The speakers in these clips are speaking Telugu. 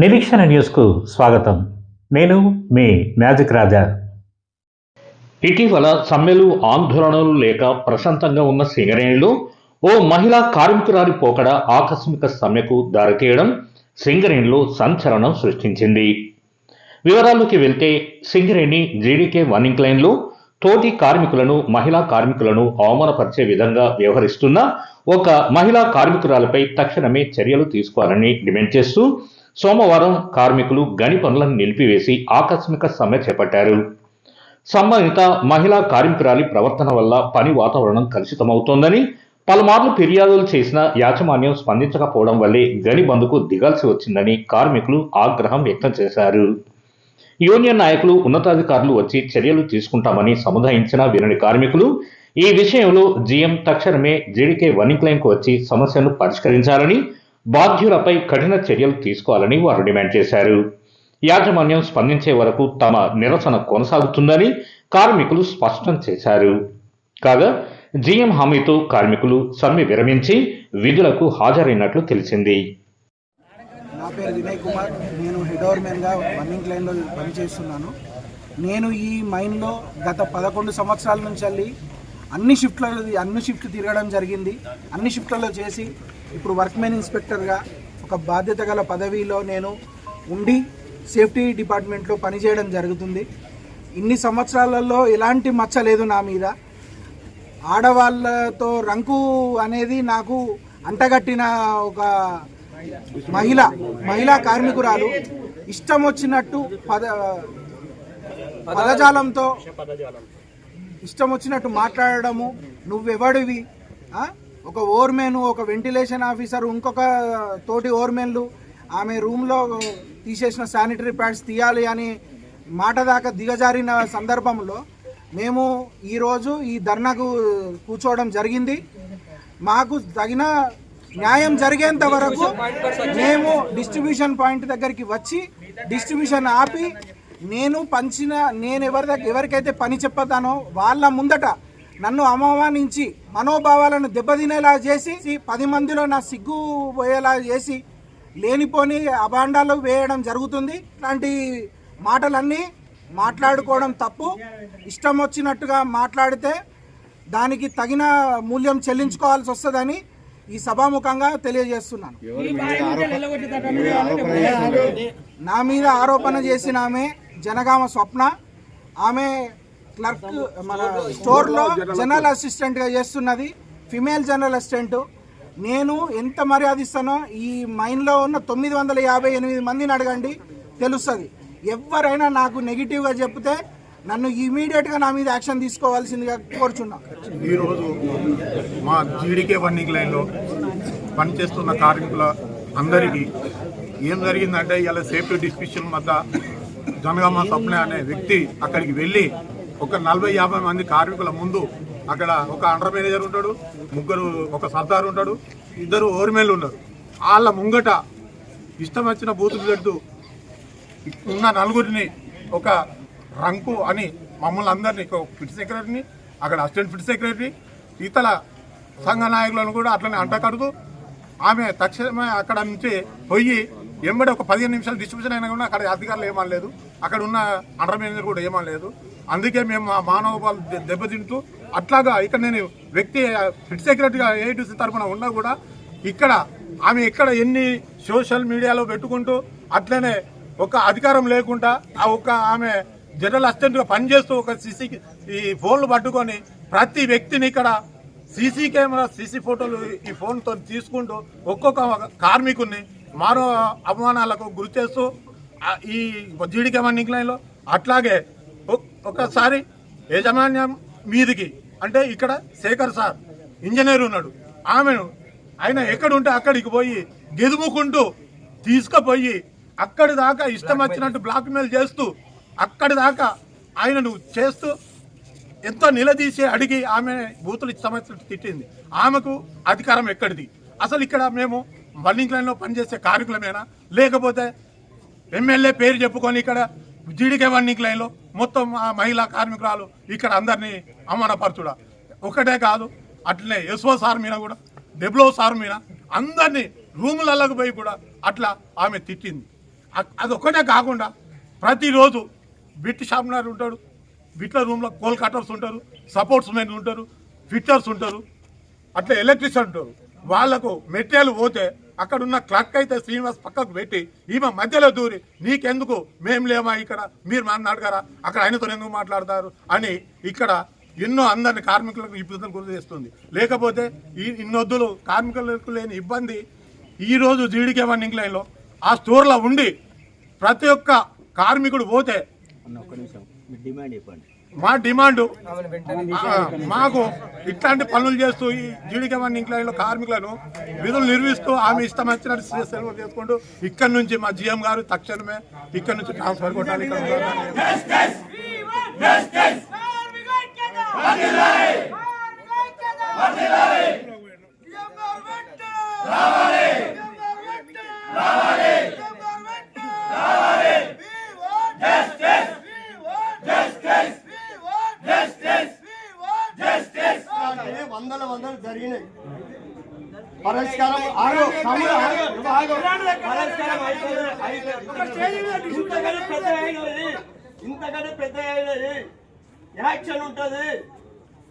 నిరీక్షణ న్యూస్కు స్వాగతం. నేను మీ మ్యాజిక్ రాజా. ఇటీవల సమ్మెలు ఆందోళనలు లేక ప్రశాంతంగా ఉన్న సింగరేణిలో ఓ మహిళా కార్మికురాలి పోకడ ఆకస్మిక సమ్మెకు దారితీయడం సింగరేణిలో సంచలనం సృష్టించింది. వివరాల్లోకి వెళ్తే సింగరేణి జీడీకే వన్నింగ్ లైన్లో తోటి కార్మికులను మహిళా కార్మికులను అవమానపరిచే విధంగా వ్యవహరిస్తున్న ఒక మహిళా కార్మికురాలపై తక్షణమే చర్యలు తీసుకోవాలని డిమాండ్ చేస్తూ సోమవారం కార్మికులు గని పనులను నిలిపివేసి ఆకస్మిక సమ్మె చేపట్టారు. సంబంధిత మహిళా కార్మికురాలి ప్రవర్తన వల్ల పని వాతావరణం కలుషితమవుతోందని పలుమార్లు ఫిర్యాదులు చేసిన యాజమాన్యం స్పందించకపోవడం వల్లే గని బంద్కు దిగాల్సి వచ్చిందని కార్మికులు ఆగ్రహం వ్యక్తం చేశారు. యూనియన్ నాయకులు ఉన్నతాధికారులు వచ్చి చర్యలు తీసుకుంటామని సముదాయించిన వినని కార్మికులు ఈ విషయంలో జీఎం తక్షణమే జీడీకే వన్నింగ్ లైన్కు వచ్చి సమస్యను పరిష్కరించాలని బాధ్యులపై కఠిన చర్యలు తీసుకోవాలని వారు డిమాండ్ చేశారు. యాజమాన్యం స్పందించే వరకు తమ నిరసన కొనసాగుతుందని కార్మికులు స్పష్టం చేశారు. కాగా జీఎం హామీతో కార్మికులు సమ్మె విరమించి విధులకు హాజరైనట్లు తెలిసింది. నా పేరు వినయ్ కుమార్. నేను హెడ్ ఓవర్మెన్గా రన్నింగ్ లైన్లో పనిచేస్తున్నాను. నేను ఈ మైన్లో గత పదకొండు సంవత్సరాల నుంచి వెళ్ళి అన్ని షిఫ్ట్లలో అన్ని షిఫ్ట్లు తిరగడం జరిగింది. అన్ని షిఫ్ట్లలో చేసి ఇప్పుడు వర్క్మెన్ ఇన్స్పెక్టర్గా ఒక బాధ్యత గల పదవిలో నేను ఉండి సేఫ్టీ డిపార్ట్మెంట్లో పనిచేయడం జరుగుతుంది. ఇన్ని సంవత్సరాలలో ఎలాంటి మచ్చ లేదు నా మీద. ఆడవాళ్ళతో రంకు అనేది నాకు అంటగట్టిన ఒక మహిళ మహిళా కార్మికురాలు. ఇష్టం వచ్చినట్టు పద పదజాలంతో ఇష్టం వచ్చినట్టు మాట్లాడడము నువ్వెవడివి? ఒక ఓర్మెన్ ఒక వెంటిలేషన్ ఆఫీసర్ ఇంకొక తోటి ఓర్మెన్లు ఆమె రూమ్లో తీసేసిన శానిటరీ ప్యాడ్స్ తీయాలి అని మాట దాకా దిగజారిన సందర్భంలో మేము ఈరోజు ఈ ధర్నాకు కూర్చోవడం జరిగింది. మాకు తగిన న్యాయం జరిగేంత వరకు మేము డిస్ట్రిబ్యూషన్ పాయింట్ దగ్గరికి వచ్చి డిస్ట్రిబ్యూషన్ ఆపి నేను పంచిన నేను ఎవరి దగ్గర ఎవరికైతే పని చెప్పతానో వాళ్ళ ముందట నన్ను అవమానించి మనోభావాలను దెబ్బతినేలా చేసి పది మందిలో నా సిగ్గు పోయేలా చేసి లేనిపోని అభాండాలు వేయడం జరుగుతుంది. ఇలాంటి మాటలన్నీ మాట్లాడుకోవడం తప్పు. ఇష్టం వచ్చినట్టుగా మాట్లాడితే దానికి తగిన మూల్యం చెల్లించుకోవాల్సి వస్తుందని ఈ సభాముఖంగా తెలియజేస్తున్నాను. నా మీద ఆరోపణ చేసిన ఆమె జనగామ స్వప్న. ఆమె క్లర్క్ మన స్టోర్లో జనరల్ అసిస్టెంట్గా చేస్తున్నది. Female general assistant. నేను ఎంత మర్యాద ఇస్తానో ఈ మైన్లో ఉన్న తొమ్మిది వందల యాభై ఎనిమిది మందిని అడగండి. తెలుస్తుంది. ఎవరైనా నాకు నెగిటివ్గా చెప్తే నన్ను ఇమీడియట్గా నా మీద యాక్షన్ తీసుకోవాల్సిందిగా కోరుచున్నా. ఈరోజు మా జీడికే వన్నింగ్ లైన్లో పనిచేస్తున్న కార్మికుల అందరికీ ఏం జరిగిందంటే ఇలా సేఫ్టీ డిస్క్రిప్షన్ వద్ద జనగామ స్వప్న అనే వ్యక్తి అక్కడికి వెళ్ళి ఒక నలభై యాభై మంది కార్మికుల ముందు అక్కడ ఒక అండర్ మేనేజర్ ఉంటాడు ముగ్గురు ఒక సర్దార్ ఉంటాడు ఇద్దరు ఓర్మేలు ఉన్నారు. వాళ్ళ ముంగట ఇష్టం వచ్చిన బూతులు పెడుతూ ఉన్న నలుగురిని ఒక రంకు అని మమ్మల్ని అందరినీ ఒక ఫిట్ సెక్రటరీని అక్కడ అసిస్టెంట్ ఫిట్ సెక్రటరీ ఇతర సంఘ నాయకులను కూడా అట్లనే అంటకడుతూ ఆమె తక్షణమే అక్కడ నుంచి పోయి ఎంబడి ఒక పదిహేను నిమిషాలు డిస్ట్రిబ్యూషన్ అయినా కూడా అక్కడ అధికారులు ఏమనలేదు. అక్కడ ఉన్న అండర్ మేనేజర్ కూడా ఏమనలేదు. అందుకే మేము ఆ మానవపాలు దెబ్బతింటూ అట్లాగా ఇక్కడ నేను వ్యక్తి ఫిట్ సెక్రటరీగా ఏఐటీసీ తరఫున ఉన్నా కూడా ఇక్కడ ఆమె ఇక్కడ ఎన్ని సోషల్ మీడియాలో పెట్టుకుంటూ అట్లనే ఒక అధికారం లేకుండా ఆ ఒక ఆమె జనరల్ అసిస్టెంట్గా పనిచేస్తూ ఒక సీసీ ఈ ఫోన్లు పట్టుకొని ప్రతి వ్యక్తిని ఇక్కడ సీసీ కెమెరా సీసీ ఫోటోలు ఈ ఫోన్తో తీసుకుంటూ ఒక్కొక్క కార్మికుడిని మానవ అవమానాలకు గురి చేస్తూ ఈ జీడికే వన్నింగ్ లైన్లో అట్లాగే ఒకసారి యాజమాన్యం మీదికి అంటే ఇక్కడ శేఖర్ సార్ ఇంజనీర్ ఉన్నాడు. ఆమెను ఆయన ఎక్కడుంటే అక్కడికి పోయి గెదుముకుంటూ తీసుకుపోయి అక్కడి దాకా ఇష్టం వచ్చినట్టు బ్లాక్ మెయిల్ చేస్తూ అక్కడి దాకా ఆయనను చేస్తూ ఎంతో నిలదీసి అడిగి ఆమె బూతులు సమస్య తిట్టింది. ఆమెకు అధికారం ఎక్కడిది? అసలు ఇక్కడ మేము బల్లింగ్ లైన్లో పనిచేసే కార్మికులమేనా? లేకపోతే ఎమ్మెల్యే పేరు చెప్పుకొని ఇక్కడ జీడికే వర్ణింగ్ లైన్లో మొత్తం ఆ మహిళా కార్మికురాలు ఇక్కడ అందరినీ అమానపరచుడా ఒకటే కాదు అట్లనే యశ్వ సార్ మీద కూడా డెబ్లో సార్ మీద అందరినీ రూములలోకి పోయి కూడా అట్లా ఆమె తిట్టింది. అది అదొక్కటే కాకుండా ప్రతిరోజు బిట్ షాప్నర్ ఉంటాడు బిట్ల రూమ్లో కోల్ కటర్స్ ఉంటారు సపోర్ట్స్ మెన్ ఉంటారు ఫిట్టర్స్ ఉంటారు అట్లా ఎలక్ట్రిషియన్ ఉంటారు. వాళ్ళకు మెటీరియల్ పోతే అక్కడున్న క్లర్క్ అయితే శ్రీనివాస్ పక్కకు పెట్టి ఈమె మధ్యలో దూరి నీకెందుకు? మేం లేమా ఇక్కడ? మీరు మా అడగారా? అక్కడ ఆయనతో ఎందుకు మాట్లాడతారు? అని ఇక్కడ ఎన్నో అందరిని కార్మికులకు ఇబ్బందులు గురి చేస్తుంది. లేకపోతే ఈ ఇన్నొద్దులు కార్మికులకు లేని ఇబ్బంది ఈరోజు జీడికే వన్ ఇంగ్లైన్లో ఆ స్టోర్లో ఉండి ప్రతి ఒక్క కార్మికుడు పోతే మా డిమాండ్. మాకు ఇట్లాంటి పనులు చేస్తూ ఈ జీడికే వన్ ఇంక్లైన్లో కార్మికులను విధులు నిర్వహిస్తూ ఆమె ఇష్టం వచ్చినట్టు సెలవు చేసుకుంటూ ఇక్కడ నుంచి మా జిఎం గారు తక్షణమే ఇక్కడ నుంచి ట్రాన్స్ఫర్ కొట్టాలి. ఇక్కడ ఉండాలి. ఏ వందలు జరిగినాయి. పరిష్కారం ఆగు, తమ్ముడు. ఇంతకంటే పెద్ద అయినది ఇంతకంటే పెద్ద అయినది. యాక్షన్ ఉంటది యాక్షన్ ఆగు, యాక్షన్ ఉంటది.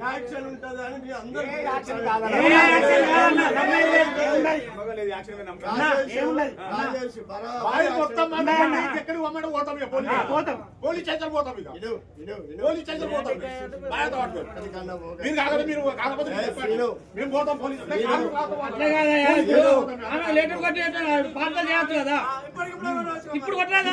యాక్షన్ ఉంటది అని మీ ఇక పోలీస్ పోలీస్ స్టేషన్ పోతాం ఇక. పోలీస్ స్టేషన్ పోతాం. మీరు కాకపోతే మీరు కాకపోతే. మేము పోతాం పోలీస్ శ్రీను. ఇప్పుడు కొట్టరాదా?